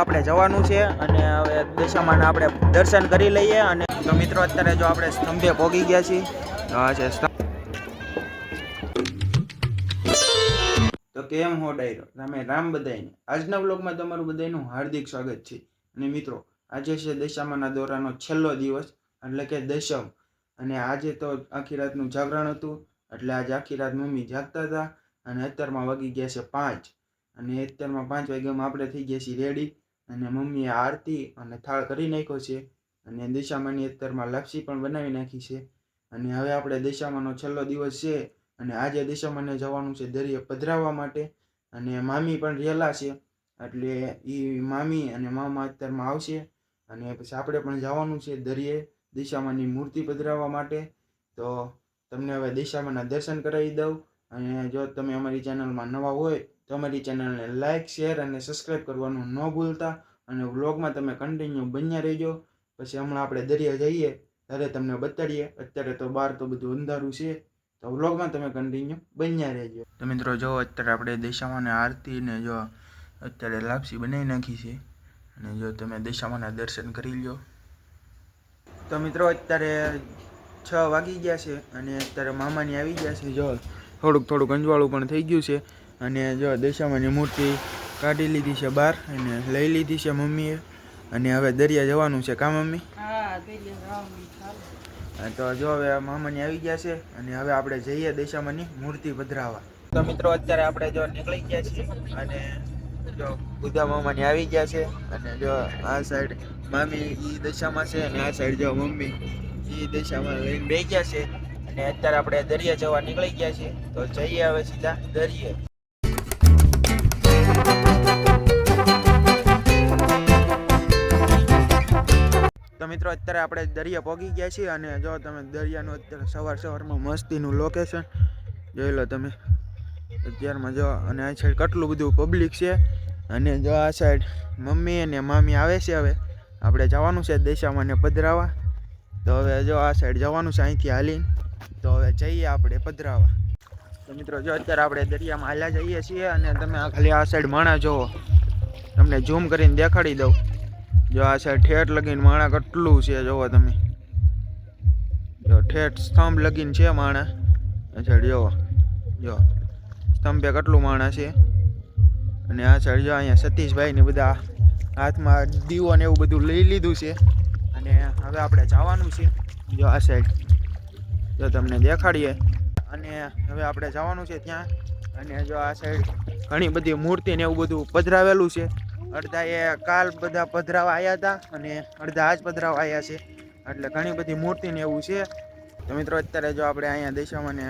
આપણે જવાનું છે અને હવે દશામાના આપણે દર્શન કરી લઈએ અને તો મિત્રો, અત્યારે જો આપણે સ્તંભે પહોંચી ગયા છીએ છે તો કેમ હો ડાયરો? રામે રામ બધાઈને આજના બ્લોગમાં તમારું બધાનું હાર્દિક સ્વાગત છે. અને મિત્રો, આજે છે દશામાના દોરાનો છેલ્લો દિવસ, એટલે કે દશમ. અને આજે તો આખી રાતનું જાગરણ હતું, એટલે આજે આખી રાત મમ્મી જાગતા હતા, અને અત્યારમાં વાગી ગયા છે પાંચ. અને અત્યારમાં પાંચ વાગ્યામાં આપણે થઈ ગયા છીએ રેડી. અને મમ્મીએ આરતી અને થાળ કરી નાખ્યો છે અને દિશામાની અત્યારમાં લાપસી પણ બનાવી નાખી છે. અને હવે આપણે દિશામાનો છેલ્લો દિવસ છે અને આજે દિશામાને જવાનું છે દરિયે પધરાવવા માટે. અને મામી પણ રહેલા છે એટલે એ મામી અને મામા અત્યારમાં આવશે. અને પછી આપણે પણ જવાનું છે દરિયે દિશામાની મૂર્તિ પધરાવવા માટે. તો તમને હવે દિશામાના દર્શન કરાવી દઉં. અને જો તમે અમારી ચેનલમાં નવા હોય તો અમારી ચેનલને લાઇક શેર અને સબસ્ક્રાઈબ કરવાનું ન ભૂલતા અને વ્લોગમાં તમે કન્ટિન્યુ બન્યા રહેજો. પછી હમણાં આપણે દરિયા જઈએ, ત્યારે તમને બતાડીએ. અત્યારે તો બહાર તો બધું અંધારું છે, તો વ્લોગમાં તમે કન્ટિન્યુ બન્યા રહેજો. તો મિત્રો જો અત્યારે આપણે દિશામાને આરતીને જો અત્યારે લાપસી બનાવી નાખી છે, અને જો તમે દિશામાના દર્શન કરી લો તો મિત્રો અત્યારે છ વાગી ગયા છે, અને અત્યારે મામાની આવી ગયા છે, જો થોડુંક થોડુંક અંજવાળું પણ થઈ ગયું છે. અને જો દશામાની મૂર્તિ કાઢી લીધી છે બહાર અને લઈ લીધી છે મમ્મીએ. અને હવે દરિયા જવાનું છે કા મમ્મી? તો જો હવે મામાની આવી ગયા છે અને હવે આપણે જઈએ દશામાની મૂર્તિ પધરાવા. તો મિત્રો અત્યારે આપણે જો નીકળી ગયા છીએ અને જો બુદ્ધા મામાની આવી ગયા છે અને જો આ સાઈડ મામી ઈ દશામાં છે અને આ સાઈડ જો મમ્મી ઈ દશામાં લઈને બે ગયા છે. અને અત્યારે આપણે દરિયા જવા નીકળી ગયા છીએ. તો જઈએ હવે સીધા દરિયે. તો મિત્રો, અત્યારે આપણે દરિયા પહોંચી ગયા છીએ અને જો તમે દરિયાનું અત્યારે સવાર સવારમાં મસ્તીનું લોકેશન જોઈ લો તમે. અત્યારમાં જો અને આ સાઈડ કેટલું બધું પબ્લિક છે. અને જો આ સાઈડ મમ્મી અને મામી આવે છે હવે. આપણે જવાનું છે દેશામાં ને પધરાવા. તો હવે જો આ સાઈડ જવાનું છે અહીંથી હાલીને. તો હવે જઈએ આપણે પધરાવા. તો મિત્રો, જો અત્યારે આપણે દરિયામાં હાલ્યા જઈએ છીએ અને તમે આ ખાલી આ સાઈડ માણા જોવો. તમને ઝૂમ કરીને દેખાડી દઉં. જો આ સાઈડ ઠેઠ લગીને માણા કેટલું છે જોવો તમે. જો ઠેઠ સ્તંભ લગીને છે માણા સાઈડ જોવો જો સ્તંભે કેટલું માણા છે? અને આ સાઈડ જો અહીંયા સતીશભાઈ ને બધા હાથમાં દીવો ને એવું બધું લઈ લીધું છે. અને હવે આપણે જવાનું છે. જો આ સાઈડ જો તમને દેખાડીએ. અને હવે આપણે જવાનું છે ત્યાં. અને જો આ સાઈડ ઘણી બધી મૂર્તિ ને એવું બધું પધરાવેલું છે. અડધા એ કાલ બધા પધરાવા આવ્યા હતા અને અડધા આજ પધરાવા આવ્યા છે. એટલે ઘણી બધી મૂર્તિ ને એવું છે. તો મિત્રો અત્યારે જો આપણે અહીંયા દેશામાં ને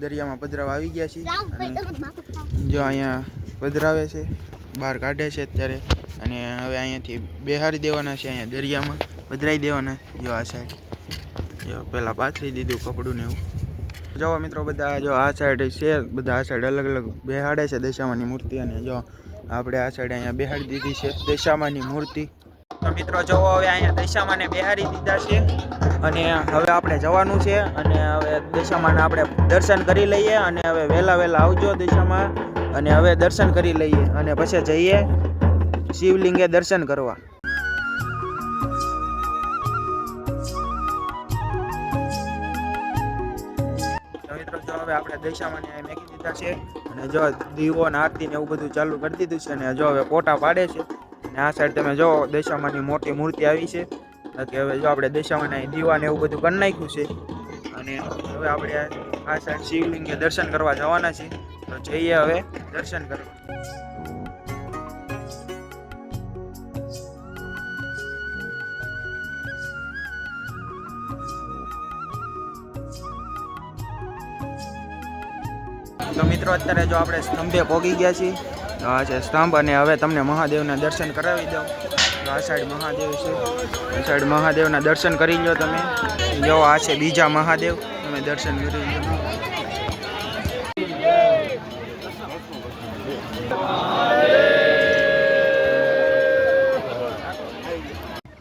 દરિયામાં પધરાવા આવી ગયા છીએ. અને જો અહીંયા પધરાવે છે બહાર કાઢે છે અત્યારે. અને હવે અહીંયાથી બેહારી દેવાના છે અહીંયા દરિયામાં. પધરાઈ દેવાના જો આ સાઈડ જો પહેલાં પાથરી દીધું કપડું ને એવું. જો મિત્રો બધા જો આ સાઈડ છે બધા આ સાઈડ અલગ અલગ બેહાડે છે દશામાની મૂર્તિ અને જો આપણે આ સાઈડ અહીંયા બેહાડી દીધી છે દશામાની મૂર્તિ. તો મિત્રો જોવો હવે અહીંયા દશામાને બેહારી દીધા છે અને હવે આપણે જવાનું છે અને હવે દશામાને આપણે દર્શન કરી લઈએ અને હવે વહેલા વહેલા આવજો દશામાં અને હવે દર્શન કરી લઈએ અને પછી જઈએ શિવલિંગે દર્શન કરવા. મિત્રો આપણે દશામાને મેકી દીધા છે. અને જો દીવો ને આરતી ને એવું બધું ચાલુ કરી દીધું છે અને જો હવે ફોટા પાડે છે અને આ સાઈડ તમે જો દશામાની મોટી મૂર્તિ આવી છે કે હવે જો આપણે દશામાના દીવા ને એવું બધું કરી નાખ્યું છે અને હવે આપણે આ સાઈડ શિવલિંગે દર્શન કરવા જવાના છીએ તો જઈએ હવે દર્શન કરવા. તો મિત્રો, અત્યારે જો આપણે સ્તંભે પહોંચી ગયા છીએ આ છે સ્તંભ અને હવે તમને મહાદેવના દર્શન કરાવી દઉં. આ સાઈડ મહાદેવ છે, આ સાઈડ મહાદેવના દર્શન કરી લો તમે. જો આ છે બીજા મહાદેવ, તમે દર્શન કરી લો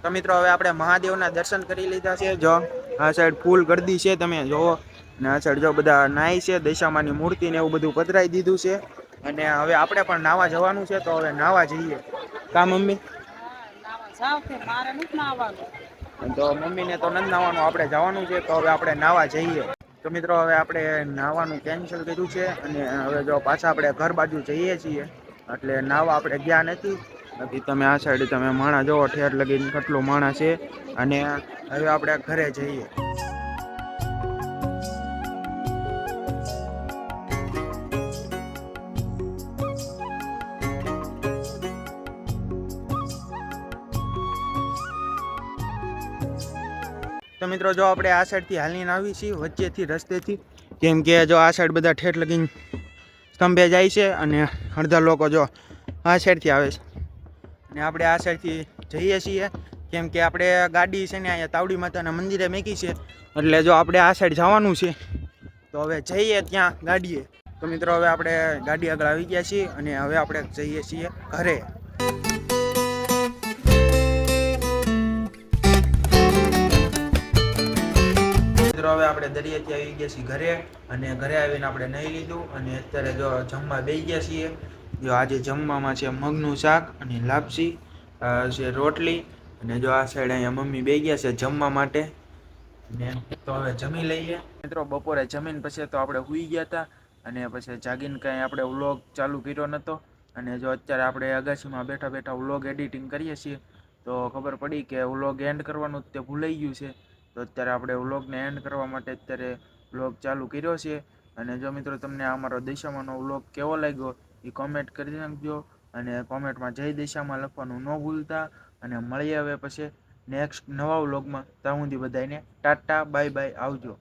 તો મિત્રો, હવે આપણે મહાદેવના દર્શન કરી લીધા છે. જો આ સાઈડ ફૂલ ગરદી છે, તમે જોવો. અને આ જો બધા નાય છે, દશામાની મૂર્તિ ને એવું બધું પધરાઈ દીધું છે. અને હવે આપણે પણ નાવા જવાનું છે, તો હવે નાવા જઈએ. કા મમ્મી? તો મમ્મીને તો નથી નાવાનું, આપણે જવાનું છે, તો હવે આપણે નાવા જઈએ. તો મિત્રો, હવે આપણે નાવાનું કેન્સલ કર્યું છે, અને હવે જો પાછા આપણે ઘર બાજુ જઈએ છીએ. એટલે નાવા આપણે ગયા નથી. બાકી તમે આ સાઈડ તમે માણા જોવો, ઠેર લગીને કેટલું માણા છે. અને હવે આપણે ઘરે જઈએ. તો મિત્રો જો આપણે આ સાઈડથી હાલીને આવી છીએ, વચ્ચેથી, રસ્તેથી. કેમ કે જો આ સાઈડ બધા ઠેઠ લગીને સ્તંભે જાય છે અને અડધા લોકો જો આ સાઈડથી આવે છે. અને આપણે આ સાઈડથી જઈએ છીએ. કેમ કે આપણે ગાડી છે ને અહીંયા તાવડી માતાના મંદિરે મેકી છે. એટલે જો આપણે આ સાઈડ જવાનું છે, તો હવે જઈએ ત્યાં ગાડીએ. તો મિત્રો હવે આપણે ગાડી આગળ આવી ગયા છીએ અને હવે આપણે જઈએ છીએ ઘરે. આપણે દરિયાથી આવી ગયા છીએ ઘરે અને ઘરે આવીને આપણે નહીં લીધું અને અત્યારે જો જમવા બેસી ગયા છીએ. જો આજે જમવામાં છે મગનું શાક અને લાપસી છે રોટલી અને જો આ સાઈડ અહીંયા મમ્મી બે ગયા છે જમવા માટે. ને તો હવે જમી લઈએ. મિત્રો, બપોરે જમીન પછી તો આપણે સૂઈ ગયા હતા અને પછી જાગીને કાંઈ આપણે વ્લોગ ચાલુ કર્યો નહોતો અને જો અત્યારે આપણે અગાસીમાં બેઠા બેઠા વ્લોગ એડિટિંગ કરીએ છીએ, તો ખબર પડી કે વ્લોગ એન્ડ કરવાનું તે ભૂલાઈ ગયું છે. તો અત્યારે આપણે વ્લોગને એન્ડ કરવા માટે અત્યારે વ્લોગ ચાલુ કર્યો છે. અને જો મિત્રો તમને આ અમારો દિશામાંનો વ્લોગ કેવો લાગ્યો, એ કોમેન્ટ કરી નાખજો. અને કોમેન્ટમાં જય દિશામાં લખવાનું ન ભૂલતા. અને મળીએ હવે પછી નેક્સ્ટ નવા વ્લોગમાં. ત્યાં સુધી બધાને ટાટા બાય બાય આવજો.